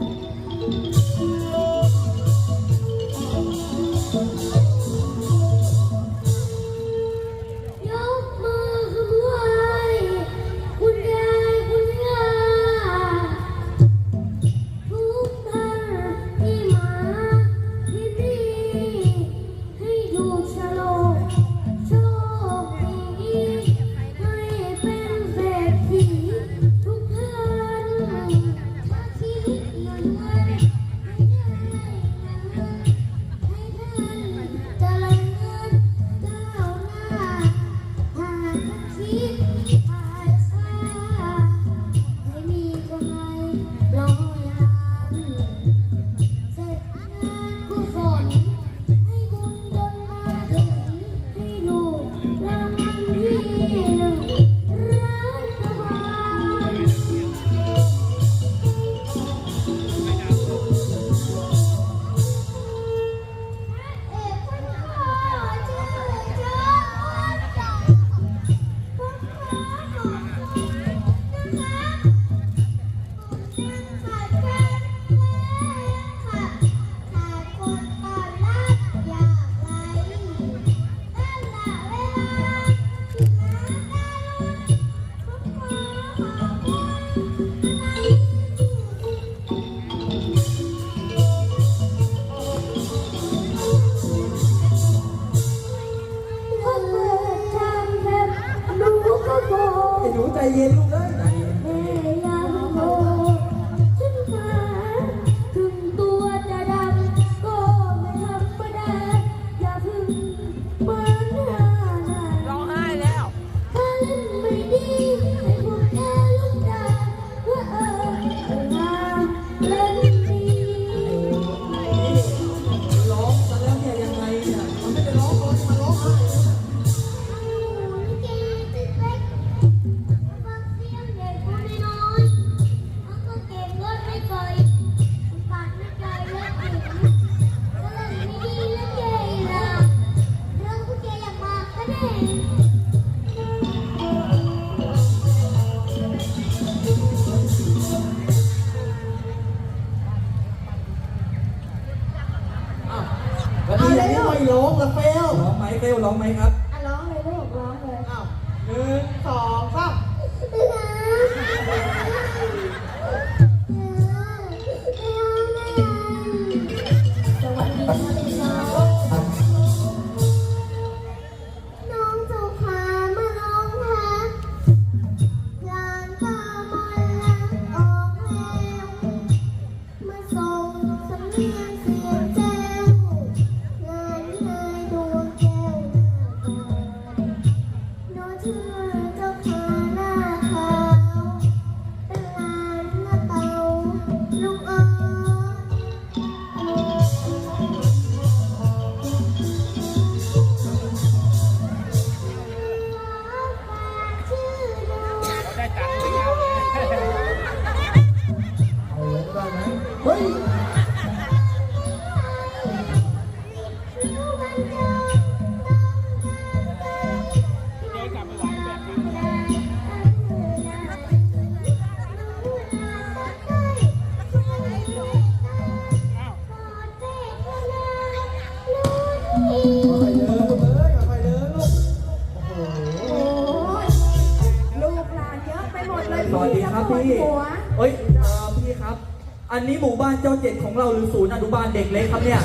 you อยู่ใจเย็นลูกเอ้ย ร้องละเฟลร้องไหมเฟลร้องไหมครับร้องเลยลูกร้องเลยอ้าวหนึ่งสองสามสวัสดีค่ะ ลูกหลานเยอะไปหมดเลยสวัสดีพี่ครับพี่ หัวเอ้ยพี่ครับ อันนี้หมู่บ้านเจ้าเจ็ดของเราหรือศูนย์อนุบาลเด็กเล็กครับเนี่ย